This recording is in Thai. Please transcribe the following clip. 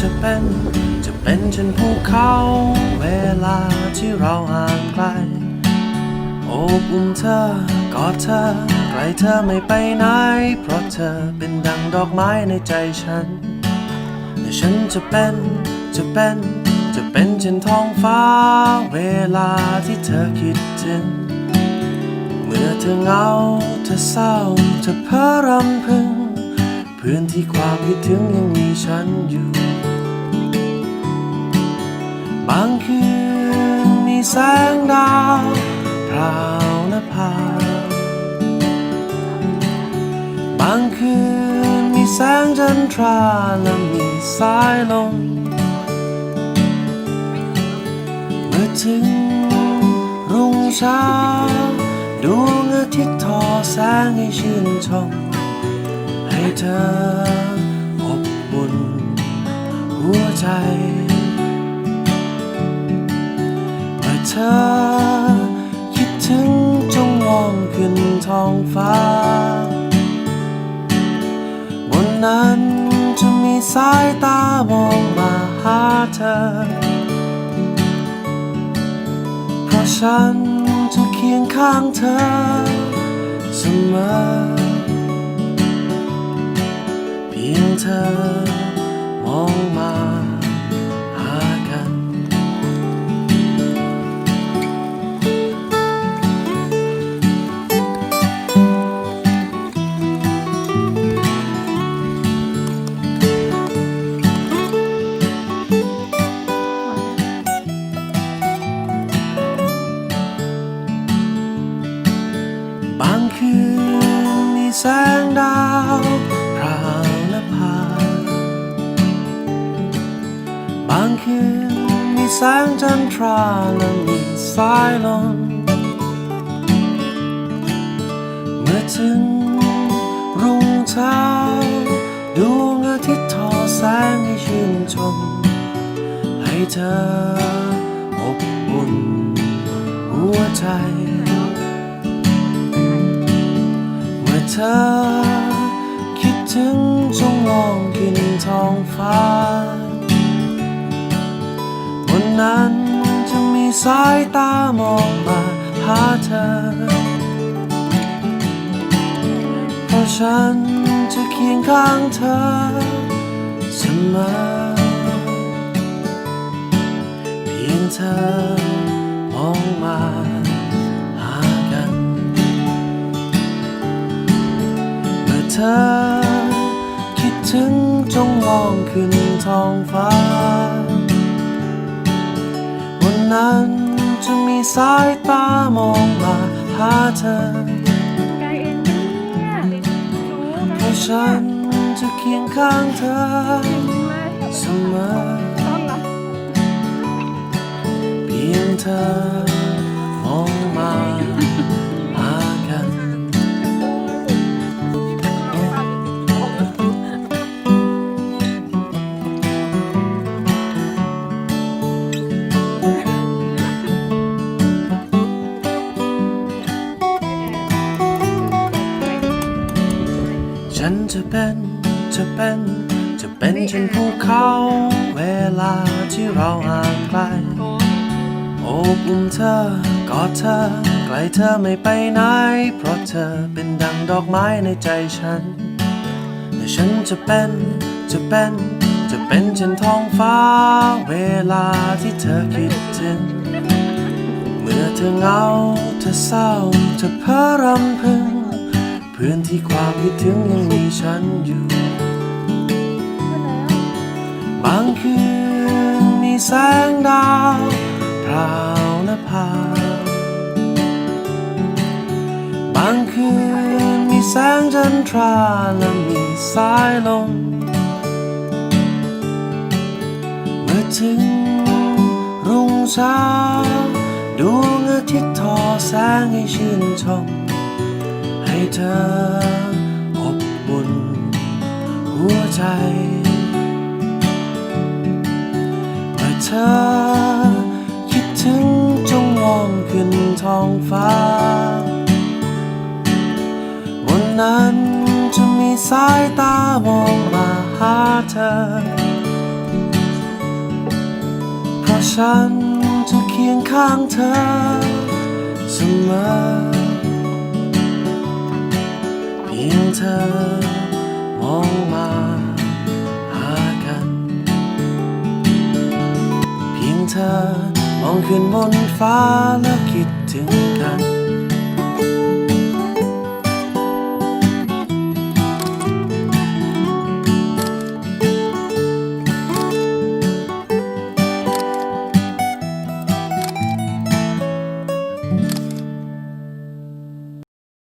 จะเป็น จะเป็นเช่นภูเขา เวลาที่เราห่างไกล โอบอุ้มเธอกอดเธอไกลเธอไม่ไปไหน เพราะเธอเป็นดังดอกไม้ในใจฉันแต่ฉันจะเป็น จะเป็น จะเป็นเช่นท้องฟ้า เวลาที่เธอคิดถึง เมื่อเธอเหงาเธอเศร้าเธอเพ้อรำพึง เพื่อนที่ความคิดถึงยังมีฉันอยู่ บางคืนมีแสงดาวพราวนภาบางคืนมีแสงจันทราและมีสายลมเมื่อถึงรุ่งเช้าดวงอาทิตย์ทอแสงให้ชื่นชมให้เธออบอุ่นหัวใจ เธอ คิดถึงจงมองขึ้นท้องฟ้า บนนั้นจะมีสายตามองมาหาเธอ เพราะฉันจะเคียงข้างเธอเสมอ เพียงเธอมองมา คืนมีแสงดาวพราวและพา บางคืนมีแสงจันทราและมีสายลม เมื่อถึงรุ่งเช้าดวงอาทิตย์ทอแสงให้ชื่นชม ให้เธออบอุ่นหัวใจ เธอ คิดถึงจงมองขึ้นท้องฟ้า บนนั้นจะมีสายตามองมาหาเธอ เพราะฉันจะเคียงข้างเธอเสมอเพียงเธอ อเธอคิดถึงจงมองขึ้นท้องฟ้า วันนั้นจะมีสายตามองมาหาเธอ ไกลเองนะเนี่ยรู้เพราะฉันจะเคียงข้างเธอไหมเสมอ ต้นละเพียงเธอมองมาหากัน จะเป็น จะเป็น จะเป็นเช่นภูเขา เวลาที่เราห่างไกล โอบอุ้มเธอกอดเธอ ไกลเธอไม่ไปไหน เพราะเธอเป็นดังดอกไม้ในใจฉันแต่ฉันจะเป็น จะเป็น จะเป็นเช่นท้องฟ้า เวลาที่เธอคิดถึง เมื่อเธอเหงา เธอเศร้า เธอเพ้อรำพึงเพื่อนที่ความคิดถึงยังมีฉันอยู่ บางคืนมีแสงดาวพราวและพา บางคืนมีแสงจันทราและมีสายลม เมื่อถึงรุ่งเช้าดวงอาทิตย์ทอแสงให้ชื่นชม เธออบอุ่นหัวใจเมื่อเธอคิดถึงจงมองขึ้นท้องฟ้า บนนั้นจะมีสายตามองมาหาเธอ เพราะฉันจะเคียงข้างเธอเสมอ พียงเธอมองมาหากัน เพียงเธอมองขึ้นบนฟ้าแล้วคิดถึงฉัน